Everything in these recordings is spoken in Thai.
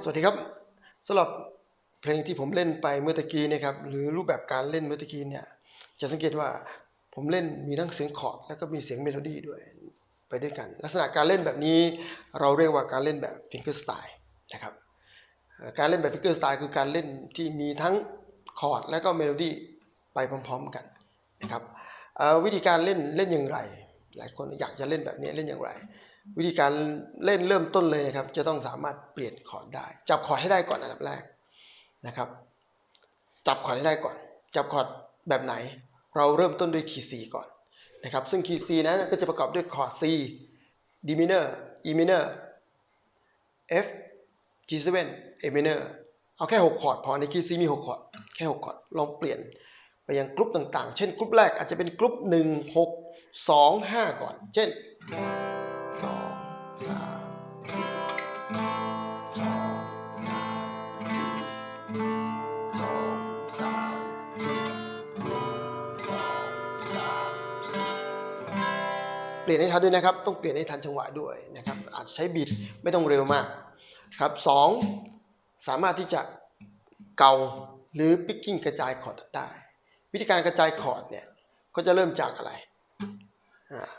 สวัสดีครับสำหรับเพลงที่ผมเล่นไปเมื่อตะกี้นะครับหรือรูปแบบการเล่นเมื่อตะกี้เนี่ยจะสังเกตว่าผมเล่นมีทั้งเสียงคอร์ดแล้วก็มีเสียงเมโลดี้ด้วยไปด้วยกัน ลักษณะการเล่นแบบนี้เราเรียกว่าการเล่นแบบฟิงเกอร์สไตล์นะครับการเล่นแบบฟิงเกอร์สไตล์คือการเล่นที่มีทั้งคอร์ดและก็เมโลดี้ไปพร้อมๆกันนะครับวิธีการเล่นเล่นอย่างไร หลายคนอยากจะเล่นแบบนี้เล่นอย่างไร วิธีการเล่นเริ่มต้นเลยนะครับ จะต้องสามารถเปลี่ยนคอร์ดได้ จับคอร์ดให้ได้ก่อนอันดับแรกนะครับ จับคอร์ดให้ได้ก่อน จับคอร์ดแบบไหน เราเริ่มต้นด้วยคีย์ C ก่อนนะครับ ซึ่งคีย์ C นั้นก็จะประกอบด้วยคอร์ด C D minor E minor F G7 A minor เอาแค่ 6 คอร์ดพอในคีย์ C มี 6 คอร์ดแค่ 6 คอร์ดลองเปลี่ยนไปยังกรุ๊ปต่างๆ เช่นกรุ๊ปแรกอาจจะเป็นกรุ๊ป1 6 2 5 ก่อน เช่น สองสามสี่สองสามสี่สองสามสี่สองสามสี่เปลี่ยนให้ทันด้วยนะครับ ต้องเปลี่ยนให้ทันจังหวะด้วยนะครับ อาจใช้บิดไม่ต้องเร็วมากครับสองสามารถที่จะเกาหรือปิกกิ้งกระจายคอร์ดได้ วิธีการกระจายคอร์ดเนี่ยก็จะเริ่มจากอะไร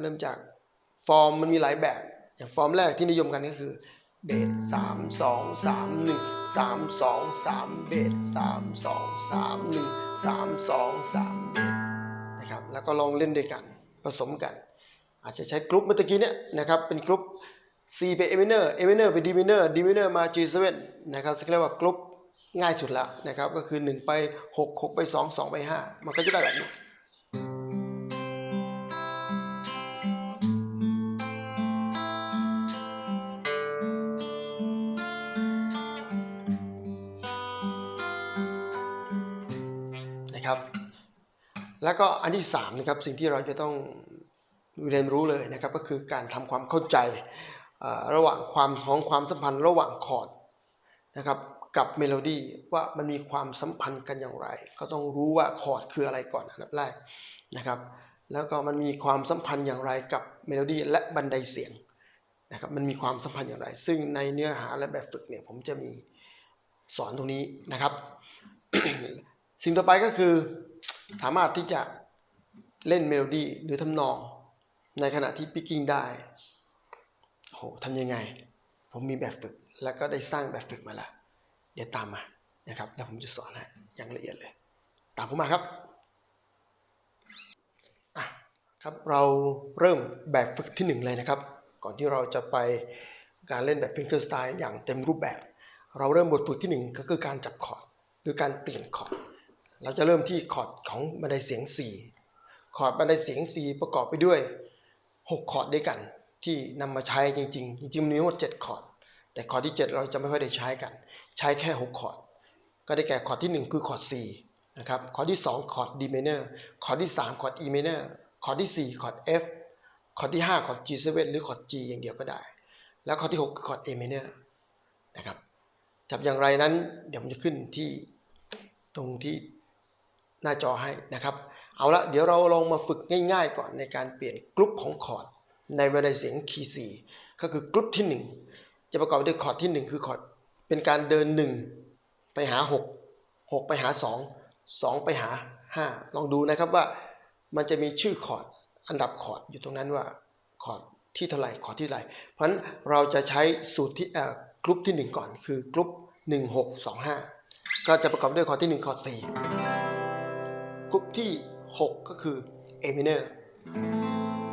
เริ่มจาก ฟอร์มมันมีหลายแบบ อย่างฟอร์มแรกที่นิยมกันก็คือเบสสามสองสามหนึ่งสามสองสามเบสสามสองสามหนึ่งสามสองสามเบสนะครับแล้วก็ลองเล่นด้วยกันผสมกัน อาจจะใช้กรุ๊ปเมื่อตะกี้เนี่ยนะครับเป็นกรุ๊ป C ไป A minor A minor ไป D minor D minor มา G7 นะครับเรียกว่ากรุ๊ปง่ายสุดล้วนะครับก็คือ 1 ไป 6 6 ไป 2 2 ไป 5 มันก็จะได้แบบนี้ อันที่สามนะครับสิ่งที่เราจะต้องเรียนรู้เลยนะครับก็คือการทำความเข้าใจระหว่างความของความสัมพันธ์ระหว่างคอร์ดนะครับกับเมโลดี้ว่ามันมีความสัมพันธ์กันอย่างไร ก็ต้องรู้ว่าคอร์ดคืออะไรก่อนอันดับแรกนะครับ แล้วก็มันมีความสัมพันธ์อย่างไรกับเมโลดี้และบันไดเสียงนะครับมันมีความสัมพันธ์อย่างไร ซึ่งในเนื้อหาและแบบฝึกเนี่ยผมจะมีสอนตรงนี้นะครับ สิ่งต่อไปก็คือสามารถที่จะ เล่นเมโลดี้หรือทำนอง ในขณะที่ปิกกิ้งได้โหทำยังไง ผมมีแบบฝึก แล้วก็ได้สร้างแบบฝึกมาแล้ว เดี๋ยวตามมานะครับ แล้วผมจะสอนให้อย่างละเอียดเลย ตามผมมาครับอะครับเราเริ่มแบบฝึกที่หนึ่งเลยนะครับ ก่อนที่เราจะไปการเล่นแบบฟิงเกอร์สไตล์อย่างเต็มรูปแบบ เราเริ่มบทฝึกที่หนึ่งก็คือการจับคอร์ดหรือการเปลี่ยนคอร์ดเราจะเริ่มที่คอร์ดของบันไดเสียง 4 คอร์ดบันไดเสียง4ประกอบไปด้วย 6 คอร์ดด้วยกัน ที่นำมาใช้จริง ๆ จริงๆมันมีทั้งหมด7คอร์ดแต่คอร์ดที่ 7 เราจะไม่ค่อยได้ใช้กัน ใช้แค่ 6 คอร์ดก็ได้แก่คอร์ดที่ 1 คือคอร์ด C นะครับคอร์ดที่ 2 คอร์ด D minor คอร์ดที่ 3 คอร์ด E minor คอร์ดที่ 4 คอร์ด F คอร์ดที่ 5 คอร์ด G7 หรือคอร์ด G อย่างเดียวก็ได้ แล้วคอร์ดที่ 6 คือคอร์ด A minor นะครับจับอย่างไรนั้นเดี๋ยวผมจะขึ้นที่ตรงที่หน้าจอให้นะครับ เอาละเดี๋ยวเราลองมาฝึกง่ายๆก่อนในการเปลี่ยนกรุ๊ปของคอร์ดในบันไดเสียงคีย์สี่ก็คือกรุ๊ปที่ 1 จะประกอบด้วยคอร์ดที่ 1 คือคอร์ดเป็นการเดิน 1 ไปหา 6 6 ไปหา 2 2 ไปหา 5 ลองดูนะครับว่ามันจะมีชื่อคอร์ดอันดับคอร์ดอยู่ตรงนั้นว่าคอร์ดที่เท่าไหร่คอร์ดที่เท่าไหร่ เพราะฉะนั้นเราจะใช้สูตรที่เอ่อกรุ๊ปที่ 1 ก่อนคือกรุ๊ป1 6 2 5 ก็จะประกอบด้วยคอร์ดที่ 1 คอร์ด4กรุ๊ปที่ 6 ก็คือ A minor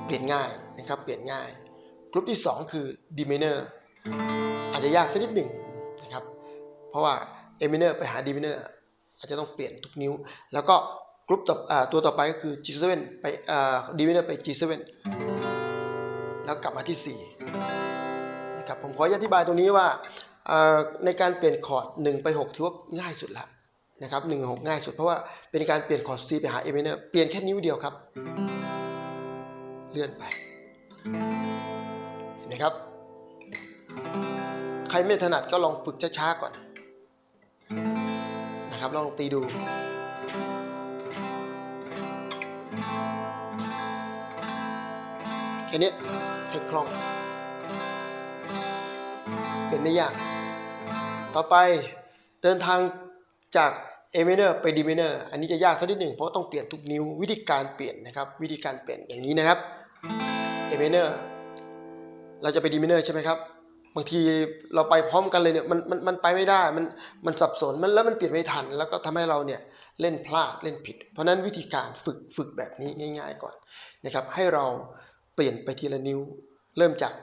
เปลี่ยนง่ายนะครับเปลี่ยนง่ายกรุ๊ปที่ 2 คือ D minor อาจจะยากสักนิดหนึ่งนะครับเพราะว่า A minor ไปหา D minor อาจจะต้องเปลี่ยนทุกนิ้ว แล้วก็กรุ๊ปต่อตัวต่อไปก็คือ G7 ไปอ่า D minor ไป G7 แล้วกลับมาที่ 4 นะครับผมขออธิบายตรงนี้ว่าอ่าในการเปลี่ยนคอร์ด1ไป 6 ถือว่าง่ายสุดละ นะครับ1 6ง่ายสุดเพราะว่าเป็นการเปลี่ยนคอร์ด C ไปหา A minor เปลี่ยนแค่นิ้วเดียวครับ เลื่อนไปเห็นไหมครับ ใครไม่ถนัดก็ลองฝึกช้าๆก่อนนะครับลองตีดูแค่นี้ให้คล่อง เป็นไม่ยาก ต่อไปเดินทางจาก A minor ไป D minor อันนี้จะยากสักนิดหนึ่งเพราะต้องเปลี่ยนทุกนิ้ววิธีการเปลี่ยนนะครับ วิธีการเปลี่ยนอย่างนี้นะครับ A minor เราจะไป D minor ใช่ไหมครับบางทีเราไปพร้อมกันเลยเนี่ยมันมันมันไปไม่ได้มันมันสับสนมันแล้วมันเปลี่ยนไม่ทัน แล้วก็ทำให้เราเนี่ยเล่นพลาดเล่นผิด เพราะนั้นวิธีการฝึกฝึกแบบนี้ง่าย ๆก่อนนะครับ ให้เราเปลี่ยนไปทีละนิ้ว เริ่มจาก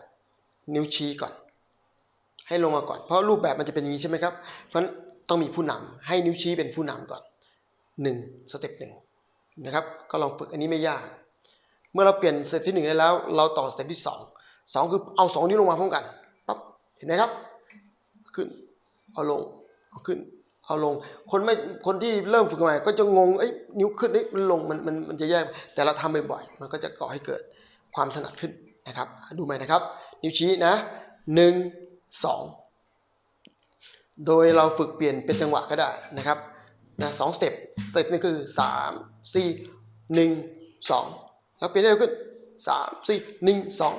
นิ้วชี้ก่อน ให้ลงมาก่อน เพราะรูปแบบมันจะเป็นอย่างนี้ใช่ไหมครับเพราะ ต้องมีผู้นำให้นิ้วชี้เป็นผู้นำก่อนหนึ่งสเต็ปหนึ่งนะครับ ก็ลองฝึกอันนี้ไม่ยาก เมื่อเราเปลี่ยนสเต็ปที่หนึ่งได้แล้ว เราต่อสเต็ปที่สองสองคือเอาสองนิ้วลงมาพร้อมกันปั๊บเห็นไหมครับ ขึ้น เอาลง เอาขึ้น เอาลง คนไม่ คนที่เริ่มฝึกใหม่ก็จะงง เอ้ย นิ้วขึ้นเอ้ยมันลง มัน มัน มันจะแยก แต่เราทำบ่อยๆ มันก็จะก่อให้เกิดความถนัดขึ้นนะครับ ดูใหม่นะครับ นิ้วชี้นะหนึ่งสอง โดยเราฝึกเปลี่ยนเป็นจังหวะก็ได้นะครับนะสองสเต็ปสเต็ปหนึงคือสามสี่หนึ่งสองแล้วเปลี่ยนได้เร็วขึ้นสามสี่หนึ่งสอง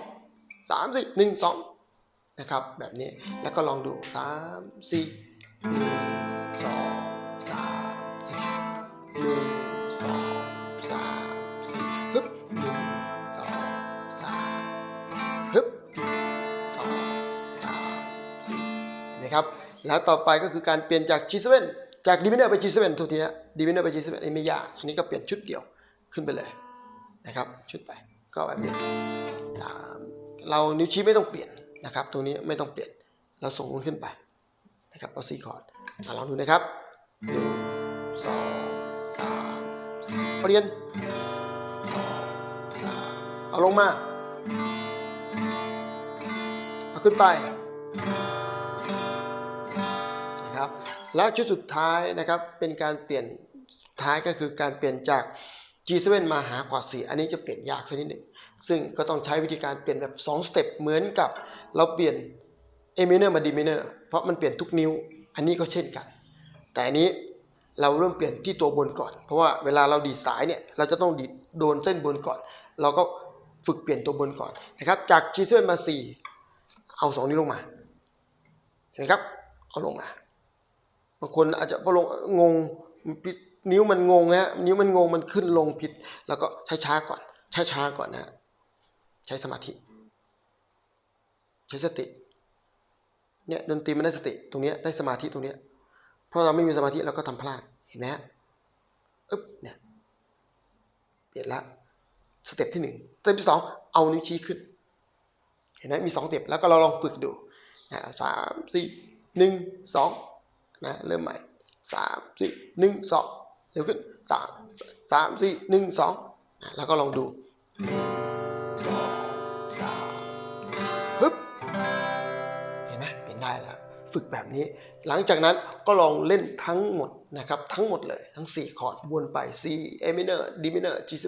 สามสี่หนึ่งสองนะครับแบบนี้แล้วก็ลองดูสามสี่ แล้วต่อไปก็คือการเปลี่ยนจาก G7 จาก D minor ไป G7 ทุกทีนะ D minor ไป G7 อันนี้ไม่ยาก อันนี้ก็เปลี่ยนชุดเดียวขึ้นไปเลยนะครับ ชุดไปก็แบบนี้เรานิ้วชี้ไม่ต้องเปลี่ยนนะครับ ตรงนี้ไม่ต้องเปลี่ยน เราส่งมันขึ้นไปนะครับเอาสี่คอร์ดลองดูนะครับหนึ่งสองสามเปลี่ยนสองสามเอาลงมา เอาขึ้นไป และชุดสุดท้ายนะครับเป็นการเปลี่ยนสุดท้ายก็คือการเปลี่ยนจาก G7 มาหาควอด4อันนี้จะเปลี่ยนยากสักนิดหนึ่งซึ่งก็ต้องใช้วิธีการเปลี่ยนแบบ2สเต็ปเหมือนกับเราเปลี่ยน A minor มา D minor เพราะมันเปลี่ยนทุกนิ้ว อันนี้ก็เช่นกัน แต่อันนี้เราเริ่มเปลี่ยนที่ตัวบนก่อน เพราะว่าเวลาเราดีดสายเนี่ยเราจะต้องดีดโดนเส้นบนก่อน เราก็ฝึกเปลี่ยนตัวบนก่อนนะครับ จาก G7 มา 4 เอาสองนิ้วลงมาเห็นไหมครับ เอาลงมา บางคนอาจจะพอลงงงผิดนิ้วมันงงฮะนิ้วมันงงมันขึ้นลงผิด แล้วก็ช้าๆก่อนช้าๆก่อนนะใช้สมาธิ ใช้สติเนี่ยดนตรีมันได้สติตรงเนี้ยได้สมาธิตรงเนี้ยเพราะเราไม่มีสมาธิเราก็ทำพลาดเห็นไหมฮะอึ๊บเนี่ยเปลี่ยนละสเต็ปที่หนึ่งสเต็ปที่สองเอานิ้วชี้ขึ้น เห็นไหมมีสองสเต็ปแล้วก็เราลองฝึกดูสามสี่หนึ่งสอง นะเริ่มใหม่สามสี่หนึ่งสองเร็วขึ้นสามสามสี่หนึ่งสองะแล้วก็ลองดูสองสามปึ๊บเห็นไหมเป็นได้แล้วฝึกแบบนี้ หลังจากนั้นก็ลองเล่นทั้งหมดนะครับทั้งหมดเลยทั้ง 4 คอร์ดวนไป C A minor D minor G7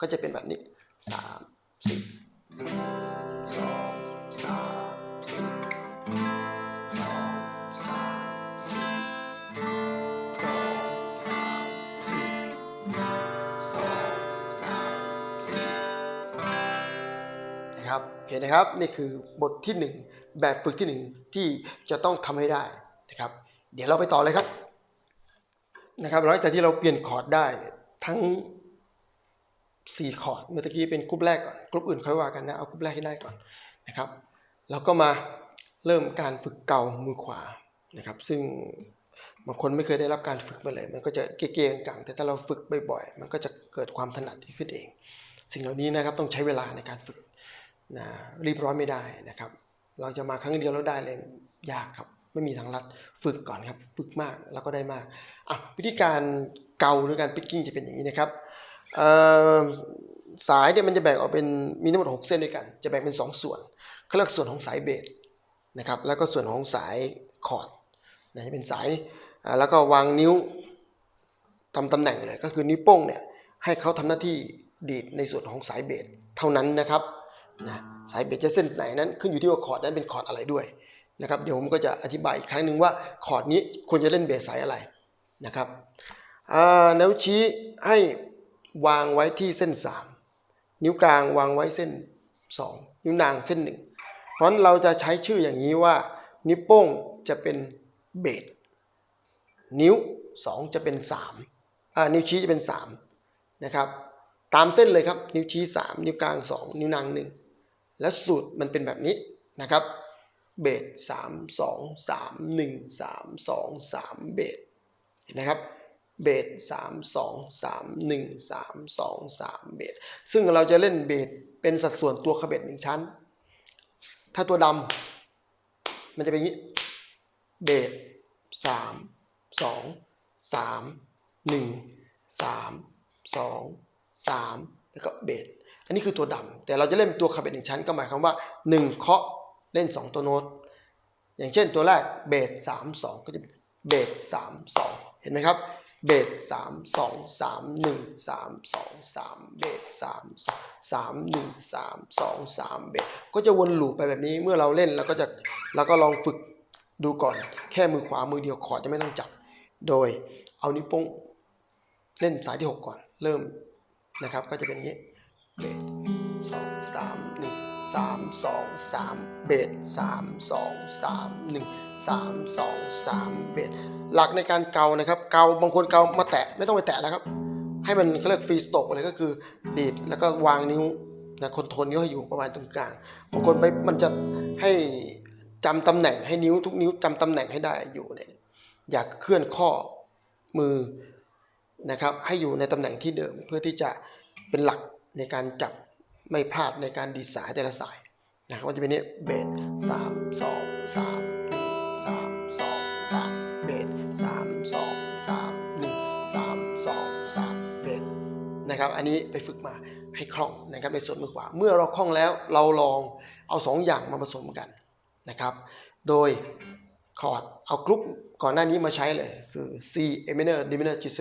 ก็จะเป็นแบบนี้ 3 4 2 3 นะครับโอเคนะครับนี่คือบทที่หนึ่งแบบฝึกที่หนึ่งที่จะต้องทำให้ได้นะครับ เดี๋ยวเราไปต่อเลยครับนะครับหลังจากที่เราเปลี่ยนคอร์ดได้ทั้งสี่คอร์ดเมื่อกี้เป็นกรุ๊ปแรกก่อนกรุ๊ปอื่นค่อยว่ากันนะเอากรุ๊ปแรกให้ได้ก่อนนะครับแล้วก็มาเริ่มการฝึกเกามือขวานะครับ ซึ่งบางคนไม่เคยได้รับการฝึกมาเลย มันก็จะเก้ๆกังแต่ถ้าเราฝึกบ่อยๆมันก็จะเกิดความถนัดที่ขึ้นเอง สิ่งเหล่านี้นะครับต้องใช้เวลาในการฝึก นะรีบร้อนไม่ได้นะครับ เราจะมาครั้งเดียวแล้วได้เลยยากครับ ไม่มีทางลัดฝึกก่อนครับฝึกมากแล้วก็ได้มากอะวิธีการเกาหรือการปิกกิ้งจะเป็นอย่างนี้นะครับสายเนี่ยมันจะแบ่งออกเป็นมีทั้งหมด6เส้นด้วยกัน จะแบ่งเป็น 2 ส่วนเขาเรียกส่วนของสายเบสนะครับแล้วก็ส่วนของสายคอร์ดนะจะเป็นสายแล้วก็วางนิ้วทำตำแหน่งเลยก็คือนิ้วโป้งเนี่ยให้เขาทำหน้าที่ดีดในส่วนของสายเบสเท่านั้นนะครับ นะสายเบสจะเส้นไหนนั้นขึ้นอยู่ที่ว่าคอร์ดนั้นเป็นคอร์ดอะไรด้วยนะครับเดี๋ยวผมก็จะอธิบายอีกครั้งหนึ่งว่าคอร์ดนี้ควรจะเล่นเบสสายอะไรนะครับแนวชี้ให้วางไว้ที่เส้นสามนิ้วกลางวางไว้เส้นสองนิ้วนางเส้นหนึ่งเพราะนั้นเราจะใช้ชื่ออย่างนี้ว่า นิ้วโป้งจะเป็นเบสนิ้วสองจะเป็นสามอ่านิ้วชี้จะเป็นสามนะครับตามเส้นเลยครับนิ้วชี้สามนิ้วกลางสองนิ้วนางหนึ่ง และสูตรมันเป็นแบบนี้นะครับ เบสสามสองสามหนึ่งสามสองสามเบสเห็นนะครับ เบสสามสองสามหนึ่งสามสองสามเบสซึ่งเราจะเล่นเบสเป็นสัดส่วนตัวขบเบสหนึ่งชั้น ถ้าตัวดำมันจะเป็นอย่างนี้ เบสสามสองสามหนึ่งสามสองสามแล้วก็เบส อันนี้คือตัวดำแต่เราจะเล่นตัวขบเบสหนึ่งชั้นก็หมายความว่าหนึ่งเคาะเล่นสองตัวโน้ต อย่างเช่นตัวแรกเบสสามสองก็จะเบสสามสองเห็นไหมครับเบสสามสองสามหนึ่งสามสองสามเบสสามสองสามหนึ่งสามสองสามเบสก็จะวนลูปไปแบบนี้เมื่อเราเล่นเราก็จะเราก็ลองฝึกดูก่อน แค่มือขวามือเดียวคอร์ดจะไม่ต้องจับ โดยเอานิ้วโป้งเล่นสายที่หกก่อน เริ่มนะครับ ก็จะเป็นอย่างนี้ เบสสองสามหนึ่งสามสองสามเบสสามสองสามหนึ่งสามสองสามเบสหลักในการเกานะครับเกาบางคนเกามาแตะไม่ต้องไปแตะแล้วครับ ให้มันเขาเรียกฟรีสโตกเลยก็คือดีดแล้วก็วางนิ้วนะคอนโทรลนิ้วให้อยู่ประมาณตรงกลางบางคนไปมันจะให้จำตำแหน่งให้นิ้วทุกนิ้วจำตำแหน่งให้ได้อยู่เนี่ยอยากเคลื่อนข้อมือนะครับให้อยู่ในตำแหน่งที่เดิมเพื่อที่จะเป็นหลัก ในการจับไม่พลาดในการดีสายแต่ละสายนะครับมันจะเป็นนี้เบสสามสองสามหนึ่งสามสองสามเบสสามสองสามหนึ่งสามสองสามเบสนะครับอันนี้ไปฝึกมาให้คล่องนะครับในส่วนมือขวาเมื่อเราคล่องแล้วเราลองเอาสองอย่างมาผสมกันนะครับ โดยคอร์ดเอากรุ๊ปก่อนหน้านี้มาใช้เลยคือ C A minor D minor G7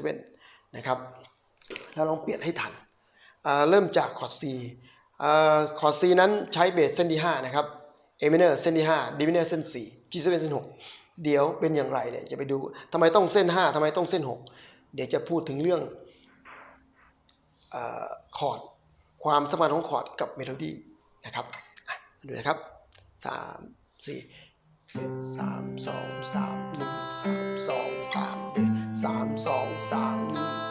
นะครับแล้วลองเปลี่ยนให้ทัน เริ่มจากคอร์ดซีคอร์ดซีนั้นใช้เบสเส้นที่ 5 นะครับ A เนอร์เส้นที่ 5 D minor เส้น 4 G เส้น6เดี๋ยวเป็นอย่างไรเนี่ยจะไปดูทำไมต้องเส้น 5ทำไมต้องเส้น 6 เดี๋ยวจะพูดถึงเรื่องคอร์ดความสัมพันธ์ของคอร์ดกับเมโลดี้นะครับดูนะครับ3 4 3 2 3 1 3 2 3 1 3 2 3 1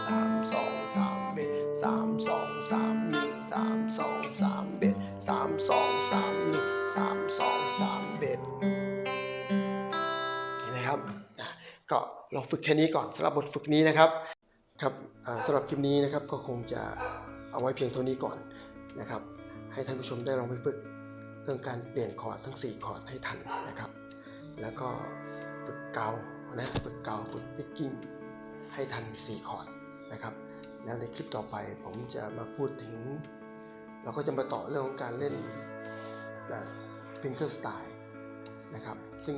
ามสองสามหนึ่งสามสองสามเบสสามสองสามหนึ่งสามสองสามเบสเห็นไหมครับอะก็ลองฝึกแค่นี้ก่อนสำหรับบทฝึกนี้นะครับครับสำหรับคลิปนี้นะครับก็คงจะเอาไว้เพียงเท่านี้ก่อนนะครับ ให้ท่านผู้ชมได้ลองไปฝึกเรื่องการเปลี่ยนคอร์ดทั้ง 4 คอร์ดให้ทันนะครับ แล้วก็ฝึกเกานะฝึกเกาฝึกพิกกิ้งให้ทัน 4 คอร์ดนะครับ แล้วในคลิปต่อไปผมจะมาพูดถึง เราก็จะมาต่อเรื่องของการเล่นแบบฟิงเกอร์สไตล์นะครับซึ่ง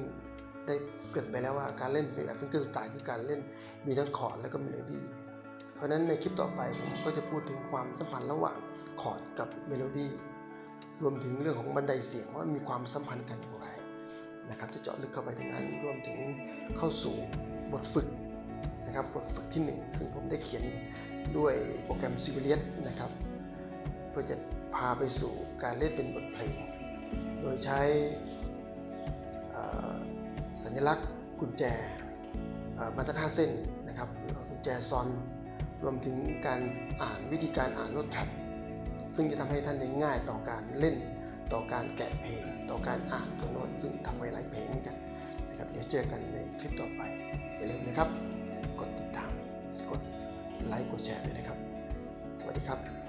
ได้เกิดไปแล้วว่าการเล่นแบบฟิงเกอร์สไตล์คือการเล่นมีทั้งคอร์ดและก็เมโลดี้เพราะฉะนั้นในคลิปต่อไปผมก็จะพูดถึงความสัมพันธ์ระหว่างคอร์ดกับเมโลดี้รวมถึงเรื่องของบันไดเสียงว่ามีความสัมพันธ์กันอย่างไรนะครับจะเจาะลึกเข้าไปถึงนั้นรวมถึงเข้าสู่บทฝึก นะครับบทฝึกที่ 1 ซึ่งผมได้เขียนด้วยโปรแกรม s i b i l i u s นะครับเพื่อจะพาไปสู่การเล่นเป็นบทเพลง โดยใช้สัญลักษณ์กุญแจบรรทัดห้าเส้นนะครับกุญแจซอนรวมถึงการอ่านวิธีการอ่านโน้ตแทร็ซึ่งจะทำให้ท่านได้ง่ายต่อการเล่น ต่อการแกะเพลง ต่อการอ่านตัวโน้ตซึ่งทำไว้หลายเพลงเหมือนกันนะครับเดี๋ยวเจอกันในคลิปต่อไปอย่าลืมนะครับ กดติดตาม กดไลค์กดแชร์ด้วยนะครับ สวัสดีครับ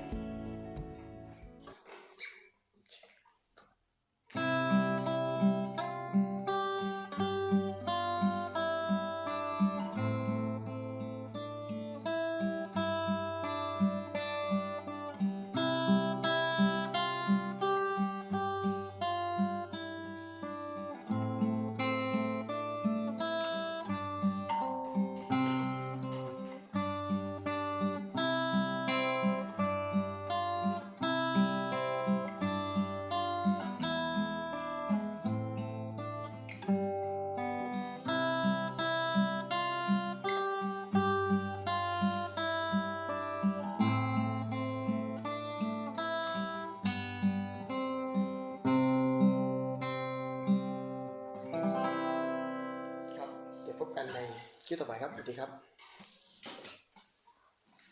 คลิปต่อไปครับสวัสดีครับ